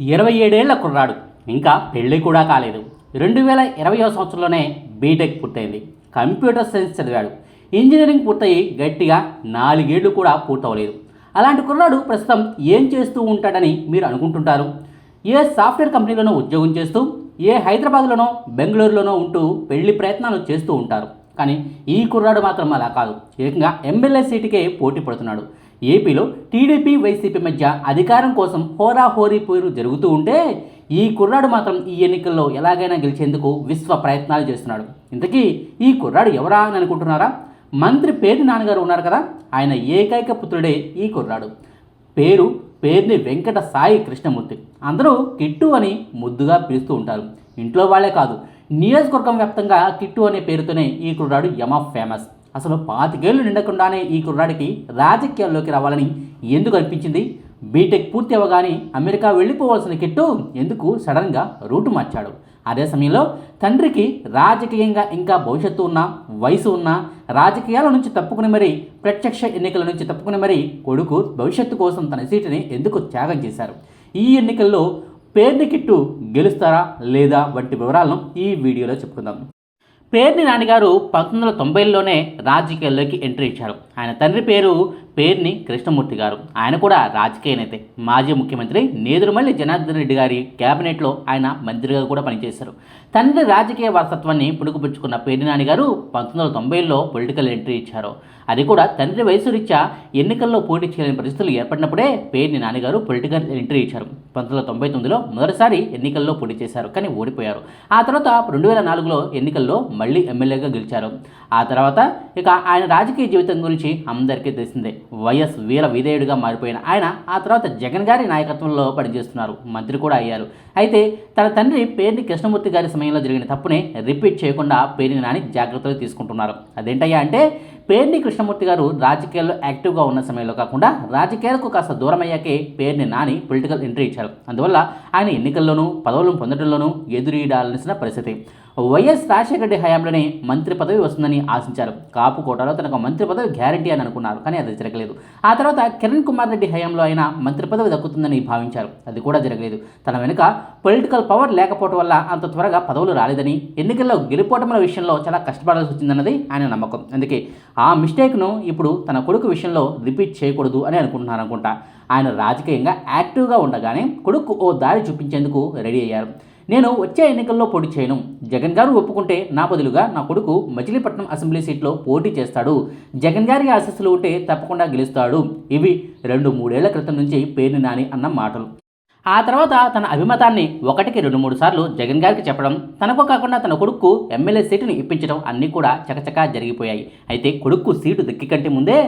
ఇరవై ఏడేళ్ళ కుర్రాడు. ఇంకా పెళ్ళి కూడా కాలేదు. రెండు వేల ఇరవయో సంవత్సరంలోనే బీటెక్ పూర్తయింది. కంప్యూటర్ సైన్స్ చదివాడు. ఇంజనీరింగ్ పూర్తయి గట్టిగా నాలుగేళ్ళు కూడా పూర్తవలేదు. అలాంటి కుర్రాడు ప్రస్తుతం ఏం చేస్తూ ఉంటాడని మీరు అనుకుంటుంటారు? ఏ సాఫ్ట్వేర్ కంపెనీలోనో ఉద్యోగం చేస్తూ ఏ హైదరాబాద్లోనో బెంగళూరులోనో ఉంటూ పెళ్ళి ప్రయత్నాలు చేస్తూ ఉంటారు. కానీ ఈ కుర్రాడు మాత్రం అలా కాదు. ఏకంగా ఎమ్మెల్యే సీటుకే పోటీ పడుతున్నాడు. ఏపీలో టీడీపీ వైసీపీ మధ్య అధికారం కోసం హోరాహోరీ పోరు జరుగుతూ ఉంటే ఈ కుర్రాడు మాత్రం ఈ ఎన్నికల్లో ఎలాగైనా గెలిచేందుకు విశ్వ ప్రయత్నాలు చేస్తున్నాడు. ఇంతకీ ఈ కుర్రాడు ఎవరా అని అనుకుంటున్నారా? మంత్రి పేరు నాన్నగారు ఉన్నారు కదా ఆయన ఏకైక పుత్రుడే ఈ కుర్రాడు. పేరు పేరుని వెంకట సాయి కృష్ణమూర్తి. అందరూ కిట్టు అని ముద్దుగా పిలుస్తూ ఉంటారు. ఇంట్లో వాళ్ళే కాదు నియోజకవర్గం వ్యాప్తంగా కిట్టు అనే పేరుతోనే ఈ కుర్రాడు యమ ఫేమస్. అసలు పాతికేళ్ళు నిండకుండానే ఈ కుర్రాడికి రాజకీయాల్లోకి రావాలని ఎందుకు అనిపించింది? బీటెక్ పూర్తి అవ్వగానే అమెరికా వెళ్ళిపోవాల్సిన కిట్టు ఎందుకు సడన్గా రూటు మార్చాడు? అదే సమయంలో తండ్రికి రాజకీయంగా ఇంకా భవిష్యత్తు ఉన్న వయసు ఉన్న రాజకీయాల నుంచి తప్పుకుని మరీ ప్రత్యక్ష ఎన్నికల నుంచి తప్పుకుని మరీ కొడుకు భవిష్యత్తు కోసం తన సీటుని ఎందుకు త్యాగం చేశారు? ఈ ఎన్నికల్లో పేర్ని కిట్టు గెలుస్తారా లేదా వంటి వివరాలను ఈ వీడియోలో చెప్పుకుందాం. పేర్ని నాన్నగారు పంతొమ్మిది వందల తొంభైలోనే రాజకీయాల్లోకి ఎంట్రీ ఇచ్చారు. ఆయన తండ్రి పేరు పేర్ని కృష్ణమూర్తి గారు. ఆయన కూడా రాజకీయ నేతే. మాజీ ముఖ్యమంత్రి నేదురుమల్లి జనార్దన్ రెడ్డి గారి క్యాబినెట్లో ఆయన మంత్రిగా కూడా పనిచేశారు. తండ్రి రాజకీయ వారసత్వాన్ని పుణుకుపుచ్చుకున్న పేర్ని నాన్నగారు పంతొమ్మిది వందల తొంభైలో పొలిటికల్ ఎంట్రీ ఇచ్చారు. అది కూడా తండ్రి వయసు రీత్యా ఎన్నికల్లో పోటీ చేయలేని పరిస్థితులు ఏర్పడినప్పుడే పేర్ని నాన్నగారు పొలిటికల్ ఎంట్రీ ఇచ్చారు. పంతొమ్మిది వందల తొంభై తొమ్మిదిలో మొదటిసారి ఎన్నికల్లో పోటీ చేశారు కానీ ఓడిపోయారు. ఆ తర్వాత రెండు వేల నాలుగులో ఎన్నికల్లో మళ్ళీ ఎమ్మెల్యేగా గెలిచారు. ఆ తర్వాత ఇక ఆయన రాజకీయ జీవితం గురించి అందరికీ తెలిసిందే. వైఎస్ వీర విధేయుడిగా మారిపోయిన ఆయన ఆ తర్వాత జగన్ గారి నాయకత్వంలో పనిచేస్తున్నారు. మంత్రి కూడా అయ్యారు. అయితే తన తండ్రి పేర్ని కృష్ణమూర్తి గారి సమయంలో జరిగిన తప్పునే రిపీట్ చేయకుండా పేరుని నాని జాగ్రత్తలు తీసుకుంటున్నారు. అదేంటయ్యా అంటే పేర్ని కృష్ణమూర్తి గారు రాజకీయాల్లో యాక్టివ్గా ఉన్న సమయంలో కాకుండా రాజకీయాలకు కాస్త దూరం అయ్యాకే పేరుని నాని పొలిటికల్ ఎంట్రీ ఇచ్చారు. అందువల్ల ఆయన ఎన్నికల్లోనూ పదవులను పొందడంలోనూ ఎదురీడాల్సిన పరిస్థితి. వైఎస్ రాజశేఖర రెడ్డి హయాంలోనే మంత్రి పదవి వస్తుందని ఆశించారు. కాపు కోటాలో తనకు మంత్రి పదవి గ్యారంటీ అని అనుకున్నారు కానీ అది జరగలేదు. ఆ తర్వాత కిరణ్ కుమార్ రెడ్డి హయాంలో అయినా మంత్రి పదవి దక్కుతుందని భావించారు. అది కూడా జరగలేదు. తన వెనుక పొలిటికల్ పవర్ లేకపోవడం వల్ల అంత త్వరగా పదవులు రాలేదని ఎన్నికల్లో గెలుపోవటముల విషయంలో చాలా కష్టపడాల్సి వచ్చిందన్నది ఆయన నమ్మకం. అందుకే ఆ మిస్టేక్ను ఇప్పుడు తన కొడుకు విషయంలో రిపీట్ చేయకూడదు అని అనుకుంటున్నారు అనుకుంటా ఆయన రాజకీయంగా యాక్టివ్గా ఉండగానే కొడుకు ఓ దారి చూపించేందుకు రెడీ అయ్యారు. నేను వచ్చే ఎన్నికల్లో పోటీ చేయను. జగన్ గారు ఒప్పుకుంటే నా బదులుగా నా కొడుకు మచిలీపట్నం అసెంబ్లీ సీట్లో పోటీ చేస్తాడు. జగన్ గారి ఆశస్సులు ఉంటే తప్పకుండా గెలుస్తాడు. ఇవి రెండు మూడేళ్ళ క్రితం నుంచి పేరు నాని అన్న మాటలు. ఆ తర్వాత తన అభిమతాన్ని ఒకటికి రెండు మూడు సార్లు జగన్ గారికి చెప్పడం తనకు కాకుండా తన కొడుకు ఎమ్మెల్యే సీటును ఇప్పించడం అన్నీ కూడా చకచకా జరిగిపోయాయి. అయితే కొడుకు సీటు దక్కి కంటే ముందే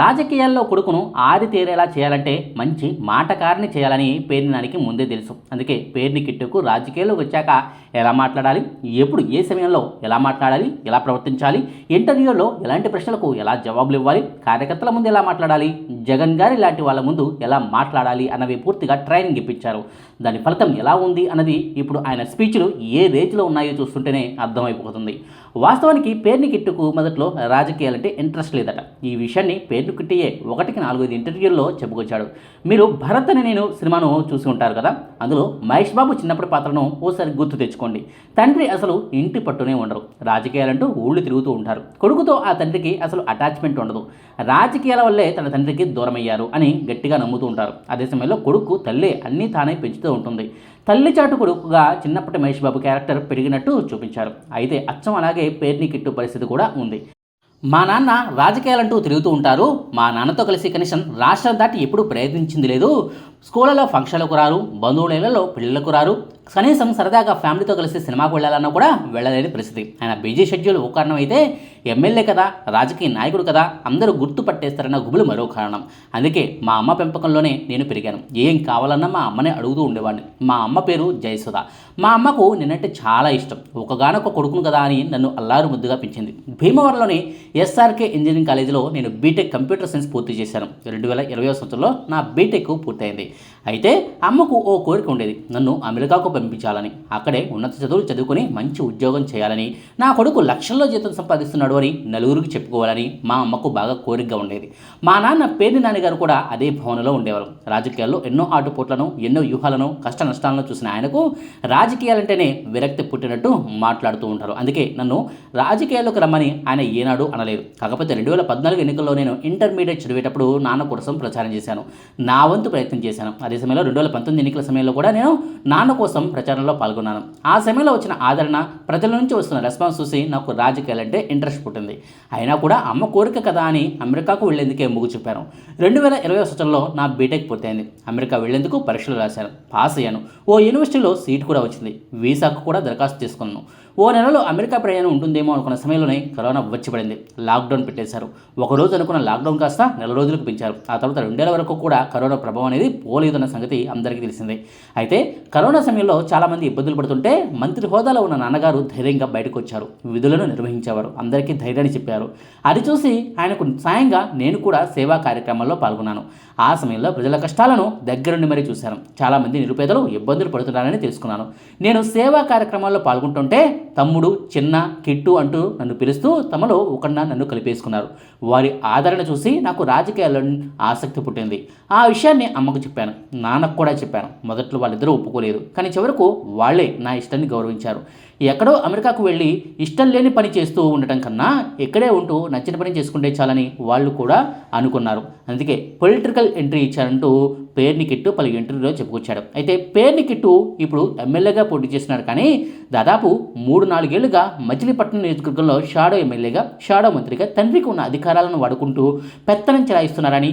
రాజకీయాల్లో కొడుకును ఆరితేరేలా చేయాలంటే మంచి మాటకారిని చేయాలని పేర్నినానికి ముందే తెలుసు. అందుకే పేర్ని కిట్టుకు రాజకీయాల్లోకి వచ్చాక ఎలా మాట్లాడాలి ఎప్పుడు ఏ సమయంలో ఎలా మాట్లాడాలి ఎలా ప్రవర్తించాలి ఇంటర్వ్యూలో ఎలాంటి ప్రశ్నలకు ఎలా జవాబులు ఇవ్వాలి కార్యకర్తల ముందు ఎలా మాట్లాడాలి జగన్ గారి లాంటి వాళ్ళ ముందు ఎలా మాట్లాడాలి అన్నవి పూర్తిగా ట్రైనింగ్ ఇప్పించారు. దాని ఫలితం ఎలా ఉంది అన్నది ఇప్పుడు ఆయన స్పీచ్లు ఏ రేంజ్లో ఉన్నాయో చూస్తుంటేనే అర్థమైపోతుంది. వాస్తవానికి పేర్ని కిట్టుకు మొదట్లో రాజకీయాలంటే ఇంట్రెస్ట్ లేదట. ఈ విషయాన్ని పేర్ని కిట్టియే ఒకటికి నాలుగైదు ఇంటర్వ్యూల్లో చెప్పుకొచ్చాడు. మీరు భరత్ అని నేను సినిమాను చూసి ఉంటారు కదా? అందులో మహేష్ బాబు చిన్నప్పటి పాత్రను ఓసారి గుర్తు తెచ్చుకోండి. తండ్రి అసలు ఇంటి పట్టునే ఉండరు. రాజకీయాలంటూ ఊళ్ళు తిరుగుతూ ఉంటారు. కొడుకుతో ఆ తండ్రికి అసలు అటాచ్మెంట్ ఉండదు. రాజకీయాల వల్లే తన తండ్రికి దూరమయ్యారు అని గట్టిగా నమ్ముతూ ఉంటారు. అదే సమయంలో కొడుకు తల్లే అన్నీ తానే పెంచుతూ ఉంటుంది. తల్లి చాటు కొడుకుగా చిన్నప్పటి మహేష్ బాబు క్యారెక్టర్ పెరిగినట్టు చూపించారు. అయితే అచ్చం అలాగే పేర్ని కిట్టు పరిస్థితి కూడా ఉంది. మా నాన్న రాజకీయాలంటూ తిరుగుతూ ఉంటారు. మా నాన్నతో కలిసి కనీసం రాష్ట్రం దాటి ఎప్పుడు ప్రయత్నించింది లేదు. స్కూళ్ళలో ఫంక్షన్లకు రారు బంధువుల పెళ్ళిళ్ళకు రారు. కనీసం సరదాగా ఫ్యామిలీతో కలిసి సినిమాకు వెళ్ళాలన్నా కూడా వెళ్ళలేని పరిస్థితి. ఆయన బిజీ షెడ్యూల్ ఒక కారణం అయితే ఎమ్మెల్యే కదా రాజకీయ నాయకుడు కదా అందరూ గుర్తు పట్టేస్తారన్న గుబులు మరో కారణం. అందుకే మా అమ్మ పెంపకంలోనే నేను పెరిగాను. ఏం కావాలన్నా మా అమ్మనే అడుగుతూ ఉండేవాడిని. మా అమ్మ పేరు జయసుధ. మా అమ్మకు నేనంటే చాలా ఇష్టం. ఒకగానొక కొడుకును కదా అని నన్ను అల్లారు ముద్దుగా పెంచింది. భీమవరంలోని ఎస్ఆర్కే ఇంజనీరింగ్ కాలేజీలో నేను బీటెక్ కంప్యూటర్ సైన్స్ పూర్తి చేశాను. రెండు వేల ఇరవై సంవత్సరంలో నా బీటెక్ పూర్తయింది. అయితే అమ్మకు ఓ కోరిక ఉండేది. నన్ను అమెరికాకు పంపించాలని. అక్కడే ఉన్నత చదువులు చదువుకొని మంచి ఉద్యోగం చేయాలని. నా కొడుకు లక్షల్లో జీతం సంపాదిస్తున్నాడు అని నలుగురికి చెప్పుకోవాలని మా అమ్మకు బాగా కోరికగా ఉండేది. మా నాన్న పేరు నాన్నగారు కూడా అదే భవనంలో ఉండేవారు. రాజకీయాల్లో ఎన్నో ఆటుపోట్లను ఎన్నో వ్యూహాలను కష్ట నష్టాలను చూసిన ఆయనకు రాజకీయాలంటేనే విరక్తి పుట్టినట్టు మాట్లాడుతూ ఉంటారు. అందుకే నన్ను రాజకీయాల్లోకి రమ్మని ఆయన ఏనాడు అనలేదు. కాకపోతే రెండు వేల పద్నాలుగు ఎన్నికల్లో నేను ఇంటర్మీడియట్ చదివేటప్పుడు నాన్న కోసం ప్రచారం చేశాను. నా వంతు ప్రయత్నం చేశాను. అది సమయంలో రెండు వేల పంతొమ్మిది ఎన్నికల సమయంలో కూడా నేను నాన్న కోసం ప్రచారంలో పాల్గొన్నాను. ఆ సమయంలో వచ్చిన ఆదరణ ప్రజల నుంచి వస్తున్న రెస్పాన్స్ చూసి నాకు రాజకీయాలంటే ఇంట్రెస్ట్ పుట్టింది. అయినా కూడా అమ్మ కోరిక కదా అని అమెరికాకు వెళ్ళేందుకే మొగ్గు చూపాను. రెండు వేల ఇరవై సంవత్సరంలో నా బీటెక్ పూర్తయింది. అమెరికా వెళ్ళేందుకు పరీక్షలు రాశాను. పాస్ అయ్యాను. ఓ యూనివర్సిటీలో సీట్ కూడా వచ్చింది. వీసాకు కూడా దరఖాస్తు చేసుకున్నాను. ఓ నెలలో అమెరికా ప్రయాణం ఉంటుందేమో అనుకున్న సమయంలోనే కరోనా వచ్చిపడింది లాక్డౌన్ పెట్టేశారు. ఒక రోజు అనుకున్న లాక్డౌన్ కాస్త నెల రోజులకు పెంచారు. ఆ తర్వాత రెండేళ్ళ వరకు కూడా కరోనా ప్రభావం అనేది పోలేదన్న సంగతి అందరికీ తెలిసిందే. అయితే కరోనా సమయంలో చాలామంది ఇబ్బందులు పడుతుంటే మంత్రి హోదాలో ఉన్న నాన్నగారు ధైర్యంగా బయటకు వచ్చారు విధులను నిర్వహించేవారు. అందరికీ ధైర్యాన్ని చెప్పారు. అది చూసి ఆయనకు సాయంగా నేను కూడా సేవా కార్యక్రమాల్లో పాల్గొన్నాను. ఆ సమయంలో ప్రజల కష్టాలను దగ్గరుండి మరీ చూశాను. చాలామంది నిరుపేదలు ఇబ్బందులు పడుతున్నారని తెలుసుకున్నాను. నేను సేవా కార్యక్రమాల్లో పాల్గొంటుంటే తమ్ముడు చిన్న కిట్టు అంటూ నన్ను పిలుస్తూ తమలో ఒకన్నా నన్ను కలిపేసుకున్నారు. వారి ఆదరణ చూసి నాకు రాజకీయాల్లో ఆసక్తి పుట్టింది. ఆ విషయాన్ని అమ్మకు చెప్పాను. నాన్నకు కూడా చెప్పాను. మొదట్లో వాళ్ళిద్దరూ ఒప్పుకోలేదు. కానీ చివరకు వాళ్ళే నా ఇష్టాన్ని గౌరవించారు. ఎక్కడో అమెరికాకు వెళ్ళి ఇష్టం లేని పని చేస్తూ ఉండటం కన్నా ఇక్కడే ఉంటూ నచ్చిన పని చేసుకుంటే చాలని వాళ్ళు కూడా అనుకున్నారు. అందుకే పొలిటికల్ ఎంట్రీ ఇచ్చారంటూ పేర్ని కిట్టు పలు ఇంటర్వ్యూలో చెప్పుకొచ్చాడు. అయితే పేర్ని కిట్టు ఇప్పుడు ఎమ్మెల్యేగా పోటీ చేస్తున్నారు కానీ దాదాపు మూడు నాలుగేళ్ళుగా మచిలీపట్నం నియోజకవర్గంలో షాడో ఎమ్మెల్యేగా షాడో మంత్రిగా తండ్రికి ఉన్న అధికారాలను వాడుకుంటూ పెత్తనం చెలాయిస్తున్నారని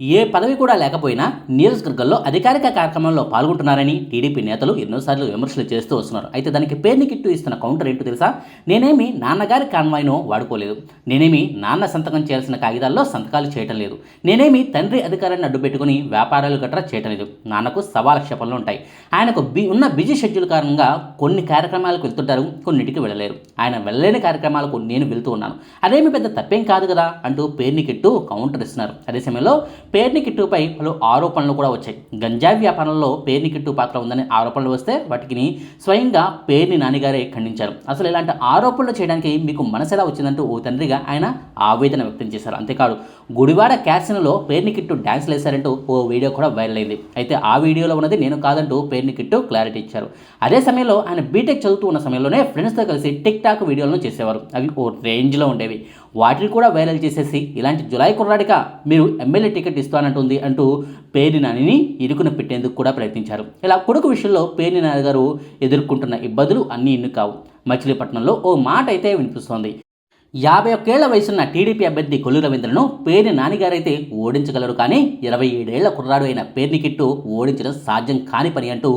ఏ పదవి కూడా లేకపోయినా నియోజకవర్గంలో అధికారిక కార్యక్రమంలో పాల్గొంటున్నారని టీడీపీ నేతలు ఎన్నోసార్లు విమర్శలు చేస్తూ వస్తున్నారు. అయితే దానికి పేరుని కిట్టు ఇస్తున్న కౌంటర్ ఏంటో తెలుసా? నేనేమి నాన్నగారి కాన్వాయ్ను వాడుకోలేదు. నేనేమి నాన్న సంతకం చేయాల్సిన కాగితాల్లో సంతకాలు చేయటం లేదు. నేనేమి తండ్రి అధికారాన్ని అడ్డుపెట్టుకుని వ్యాపారాలు గట్రా చేయటం లేదు. నాన్నకు సవా క్షేపణలు ఉంటాయి. ఆయనకు బి ఉన్న బిజీ షెడ్యూల్ కారణంగా కొన్ని కార్యక్రమాలకు వెళ్తుంటారు కొన్నిటికి వెళ్ళలేరు. ఆయన వెళ్ళలేని కార్యక్రమాలకు నేను వెళ్తూ ఉన్నాను. అదేమి పెద్ద తప్పేం కాదు కదా అంటూ పేరుని కిట్టు కౌంటర్ ఇస్తున్నారు. అదే సమయంలో పేర్ని కిట్టుపై పలు ఆరోపణలు కూడా వచ్చాయి. గంజా వ్యాపారంలో పేర్ని కిట్టు పాత్ర ఉందని ఆరోపణలు వస్తే వాటికి స్వయంగా పేర్ని నానిగారే ఖండించారు. అసలు ఇలాంటి ఆరోపణలు చేయడానికి మీకు మనసు ఎలా వచ్చిందంటూ ఓ తండ్రిగా ఆయన ఆవేదన వ్యక్తం చేశారు. అంతేకాదు గుడివాడ క్యాసిన్లో పేర్ని కిట్టు డ్యాన్స్ వేశారంటూ ఓ వీడియో కూడా వైరల్ అయింది. అయితే ఆ వీడియోలో ఉన్నది నేను కాదంటూ పేర్ని కిట్టు క్లారిటీ ఇచ్చారు. అదే సమయంలో ఆయన బీటెక్ చదువుతూ ఉన్న సమయంలోనే ఫ్రెండ్స్తో కలిసి టిక్ టాక్ వీడియోలను చేసేవారు. అవి ఓ రేంజ్లో ఉండేవి. వాటిని కూడా వైరల్ చేసేసి ఇలాంటి జులై కుర్రాడిగా మీరు ఎమ్మెల్యే టికెట్ ఇస్తానంటుంది అంటూ పేర్ని నానిని ఇరుకున పెట్టేందుకు కూడా ప్రయత్నించారు. ఇలా కొడుకు విషయంలో పేర్ని గారు ఎదుర్కొంటున్న ఇబ్బందులు అన్నీ ఇన్ని కావు. మచిలీపట్నంలో ఓ మాట అయితే వినిపిస్తోంది. యాభై ఒక్కేళ్ళ వయసున్న టీడీపీ అభ్యర్థి కొల్లు రవీంద్రను పేర్ని నానిగారైతే ఓడించగలరు కానీ ఇరవై ఏడేళ్ళ కుర్రాడు అయిన పేర్ని కిట్టు ఓడించడం సాధ్యం కాని పని అంటూ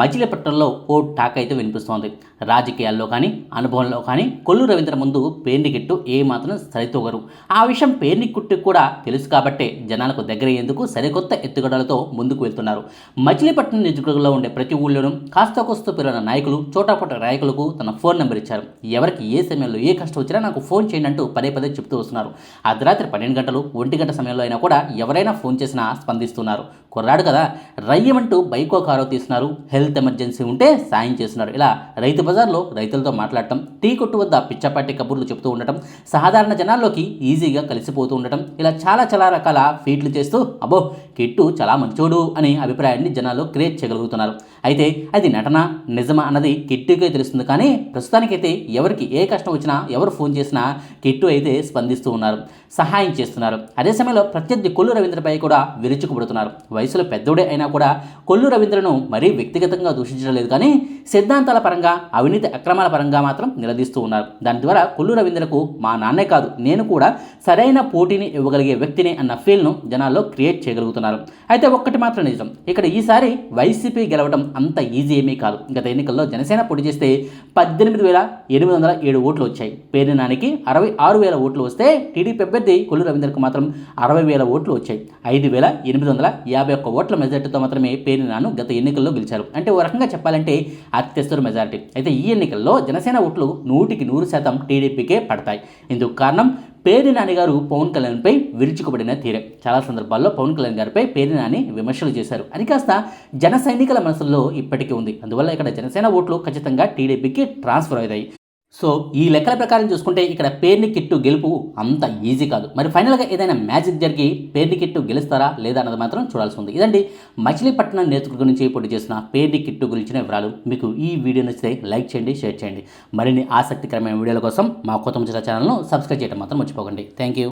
మచిలీపట్నంలో ఓ టాక్ అయితే వినిపిస్తోంది. రాజకీయాల్లో కానీ అనుభవంలో కానీ కొల్లు రవీంద్ర ముందు పేర్ని కిట్టు ఏమాత్రం సరితూగరు. ఆ విషయం పేర్ని కుట్టు కూడా తెలుసు కాబట్టే జనాలకు దగ్గరయ్యేందుకు సరికొత్త ఎత్తుగడలతో ముందుకు వెళ్తున్నారు. మచిలీపట్నం నియోజకవర్గంలో ఉండే ప్రతి ఊళ్ళోనూ కాస్త కోస్త పెరిగిన నాయకులు చోటాపొట్ట నాయకులకు తన ఫోన్ నెంబర్ ఇచ్చారు. ఎవరికి ఏ సమయంలో ఏ కష్టం వచ్చినా నాకు ఫోన్ చేయండి అంటూ పదే పదే చెప్తూ వస్తున్నారు. అర్ధరాత్రి పన్నెండు గంటలు ఒంటి గంట సమయంలో అయినా కూడా ఎవరైనా ఫోన్ చేసినా స్పందిస్తున్నారు. కుర్రాడు కదా రయ్యమంటూ బైకో కారో తీస్తున్నారు. హెల్త్ ఎమర్జెన్సీ ఉంటే సాయం చేస్తున్నారు. ఇలా రైతు బజార్లో రైతులతో మాట్లాడటం టీ కొట్టు వద్ద పిచ్చపాటి కబుర్లు చెప్తూ ఉండటం సాధారణ జనాల్లోకి ఈజీగా కలిసిపోతూ ఉండటం ఇలా చాలా చాలా రకాల ఫీట్లు చేస్తూ అబ్బో కిట్టు చాలా మంచోడు అనే అభిప్రాయాన్ని జనాల్లో క్రియేట్ చేయగలుగుతున్నారు. అయితే అది నటన నిజమా అన్నది కిట్టుకే తెలుస్తుంది కానీ ప్రస్తుతానికైతే ఎవరికి ఏ కష్టం వచ్చినా ఎవరు ఫోన్ చేసినా కిట్టు అయితే స్పందిస్తూ ఉన్నారు. సహాయం చేస్తున్నారు. అదే సమయంలో ప్రత్యర్థి కొల్లు రవీంద్రపై కూడా విరుచుకుపడుతున్నారు. వయసులో పెద్దోడే అయినా కూడా కొల్లు రవీంద్రను మరీ వ్యక్తిగతంగా దూషించడం లేదు కానీ సిద్ధాంతాల పరంగా అవినీతి అక్రమాల పరంగా మాత్రం నిలదీస్తూ ఉన్నారు. దాని ద్వారా కొల్లు రవీంద్రకు మా నాన్నే కాదు నేను కూడా సరైన పోటీని ఇవ్వగలిగే వ్యక్తిని అన్న ఫీల్ను జనాల్లో క్రియేట్ చేయగలుగుతున్నారు. అయితే ఒక్కటి మాత్రం నిజం ఇక్కడ ఈసారి వైసీపీ గెలవడం అంత ఈజీ ఏమీ కాదు. గత ఎన్నికల్లో జనసేన పోటీ చేస్తే పద్దెనిమిది వేల ఎనిమిది వందల ఏడు ఓట్లు వచ్చాయి. పేరు నానికి అరవై ఆరు వేల ఓట్లు వస్తే టీడీపీ అభ్యర్థి కొల్లు రవీంద్రకు మాత్రం అరవై వేల ఓట్లు వచ్చాయి. ఐదు వేల ఎనిమిది వందల యాభై ఒక్క ఓట్ల మెజార్టీతో మాత్రమే పేరు నాను గత ఎన్నికల్లో గెలిచారు. అంటే ఓ రకంగా చెప్పాలంటే అత్యస్తుర మెజారిటీ. అయితే ఈ ఎన్నికల్లో జనసేన ఓట్లు నూటికి నూరు శాతం టీడీపీకే పడతాయి. ఇందుకు కారణం పేరు నాని గారు పవన్ కళ్యాణ్పై విరుచుకుపడిన తీరే. చాలా సందర్భాల్లో పవన్ కళ్యాణ్ గారిపై పేరు నాని విమర్శలు చేశారు. అది కాస్త జన సైనికుల మనసుల్లో ఇప్పటికీ ఉంది. అందువల్ల ఇక్కడ జనసేన ఓట్లు ఖచ్చితంగా టీడీపీకి ట్రాన్స్ఫర్ అయ్యాయి సో ఈ లెక్కల ప్రకారం చూసుకుంటే ఇక్కడ పేర్ని కిట్టు గెలుపు అంత ఈజీ కాదు. మరి ఫైనల్గా ఏదైనా మ్యాజిక్ జరిగి పేర్ని కిట్టు గెలుస్తారా లేదా అన్నది మాత్రం చూడాల్సి ఉంది. ఇదండి మచిలీపట్నం నేతృత్వ గురించి పోటీ చేసిన పేర్ని కిట్టు గురించిన వివరాలు. మీకు ఈ వీడియో నచ్చితే లైక్ చేయండి షేర్ చేయండి. మరిన్ని ఆసక్తికరమైన వీడియోల కోసం మా కొత్త ముచ్చట ఛానల్ను సబ్స్క్రైబ్ చేయడం మాత్రం మర్చిపోకండి. Thank you.